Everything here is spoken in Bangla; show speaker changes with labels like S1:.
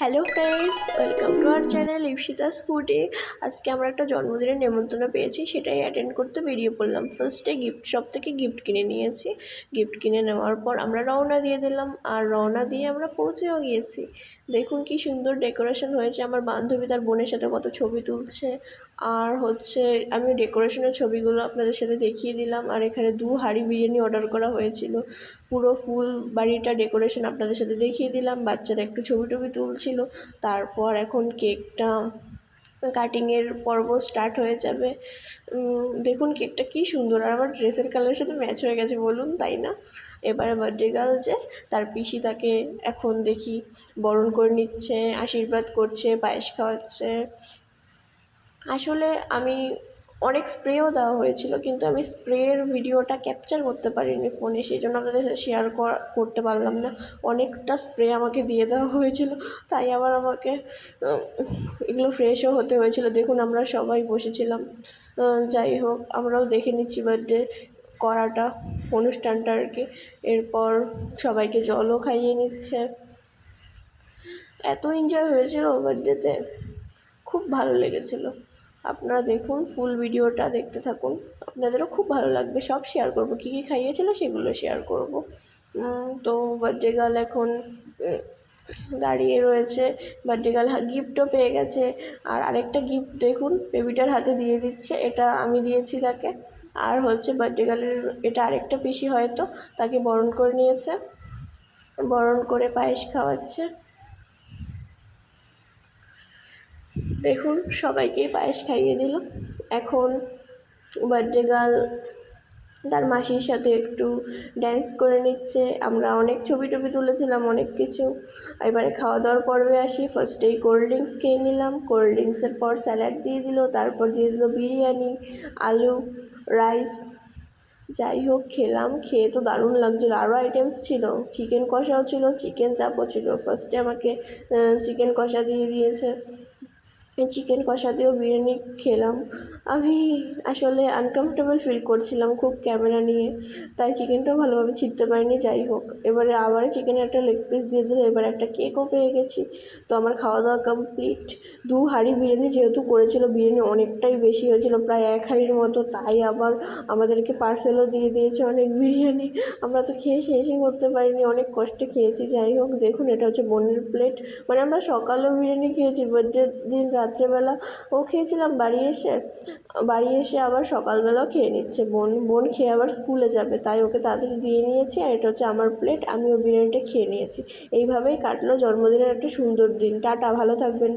S1: Hello friends welcome to our channel Ipsita's ফুডে আজকে আমরা একটা জন্মদিনের নেমন্তন্ন পেয়েছি, সেটাই অ্যাটেন্ড করতে বেরিয়ে পড়লাম। ফার্স্টে গিফট শপ থেকে গিফট কিনে নিয়েছি। গিফট কিনে নেওয়ার পর আমরা রওনা দিয়ে দিলাম আর রওনা দিয়ে আমরা পৌঁছেও গিয়েছি। দেখুন কি সুন্দর ডেকোরেশন হয়েছে। আমার বান্ধবী তার বোনের সাথে কত ছবি তুলছে। আর হচ্ছে আমি ডেকোরেশনের ছবিগুলো আপনাদের সাথে দেখিয়ে দিলাম। আর এখানে দু হাঁড়ি বিরিয়ানি অর্ডার করা হয়েছিল। পুরো ফুল বাড়িটা ডেকোরেশন আপনাদের সাথে দেখিয়ে দিলাম। বাচ্চারা একটু ছবি টবি তুলছিল তারপর এখন কেকটা কাটিংয়ের পর্ব স্টার্ট হয়ে যাবে। দেখুন কেকটা কী সুন্দর। আর আমার ড্রেসের কালারের সাথে ম্যাচ হয়ে গেছে বলুন, তাই না? এবারে বার্থডে গার্ল যে, তার পিসি তাকে এখন দেখি বরণ করে নিচ্ছে, আশীর্বাদ করছে, পায়েস খাওয়াচ্ছে। আসলে আমি অনেক স্প্রেও দেওয়া হয়েছিল, কিন্তু আমি স্প্রের ভিডিওটা ক্যাপচার করতে পারিনি ফোনে সেই জন্য আপনাদের সাথে শেয়ার করতে পারলাম না। অনেকটা স্প্রে আমাকে দিয়ে দেওয়া হয়েছিল, তাই আবার আমাকে এগুলো ফ্রেশও হতে হয়েছিল। দেখুন, আমরা সবাই বসেছিলাম যাই হোক, আমরাও দেখে নিচ্ছি বার্থডে করাটা, অনুষ্ঠানটা আর কি। এরপর সবাইকে জলও খাইয়ে নিচ্ছে। এত এনজয় হয়েছিল বার্থডেতে খুব ভালো লেগেছিলো। আপনারা দেখুন ফুল ভিডিওটা দেখতে থাকুন। আপনাদেরও খুব ভালো লাগবে। সব শেয়ার করব। কী কী খাইয়েছিল সেগুলো শেয়ার করব। তো বার্থডে গার্ল এখন দাঁড়িয়ে রয়েছে। বার্থডে গার্ল গিফটও পেয়ে গেছে। আর আরেকটা গিফট দেখুন বেবিটার হাতে দিয়ে দিচ্ছে। এটা আমি দিয়েছি তাকে। আর হচ্ছে বার্থডে গার্লের এটা আরেকটা পিসি হয়তো, তাকে বরণ করে নিয়েছে। বরণ করে পায়েস খাওয়াচ্ছে। দেখুন সবাইকেই পায়েস খাইয়ে দিল এখন বার্থডে গার্ল তার মাসির সাথে একটু ড্যান্স করে নিচ্ছে। আমরা অনেক ছবি টবি তুলেছিলাম, অনেক কিছু। এবারে খাওয়া দাওয়ার পর্বে আসি। ফার্স্টেই কোল্ড ড্রিঙ্কস খেয়ে নিলাম। কোল্ড ড্রিঙ্কসের পর স্যালাড দিয়ে দিল, তারপর দিয়ে দিল বিরিয়ানি, আলু রাইস যাই হোক, খেলাম। খেয়ে তো দারুণ লাগছিল আরও আইটেমস ছিল। চিকেন কষাও ছিল চিকেন চাপও ছিল। ফার্স্টে আমাকে চিকেন কষা দিয়ে দিয়েছে। চিকেন কষা দিয়েও বিরিয়ানি খেলাম। আমি আসলে আনকমফর্টেবল ফিল করছিলাম খুব ক্যামেরা নিয়ে। তাই চিকেনটাও ভালোভাবে ছিঁড়তে পারিনি, যাই হোক। এবারে আবার চিকেনের একটা লেগ পিস দিয়ে দিল এবার একটা কেকও পেয়ে গেছি। তো আমার খাওয়া দাওয়া কমপ্লিট দু হাঁড়ি বিরিয়ানি যেহেতু করেছিল, বিরিয়ানি অনেকটাই বেশি হয়েছিল, প্রায় এক হাঁড়ির মতো। তাই আবার আমাদেরকে পার্সেলও দিয়ে দিয়েছে অনেক বিরিয়ানি। আমরা তো খেয়ে শেষই করতে পারিনি, অনেক কষ্টে খেয়েছি। যাই হোক, দেখুন, এটা হচ্ছে বোনের প্লেট মানে আমরা সকালেও বিরিয়ানি খেয়েছি বার্থডে দিন রাত্রেবেলা ও খেয়েছিলাম। বাড়ি এসে বাড়ি এসে আবার সকালবেলাও খেয়ে নিচ্ছে। বোন বোন খেয়ে আবার স্কুলে যাবে। তাই ওকে তাড়াতাড়ি দিয়ে নিয়েছি আর এটা হচ্ছে আমার প্লেট আমি আমিও বিরিয়ানিটা খেয়ে নিয়েছি। এইভাবেই কাটলো জন্মদিনের একটা সুন্দর দিন। টাটা, ভালো থাকবেন।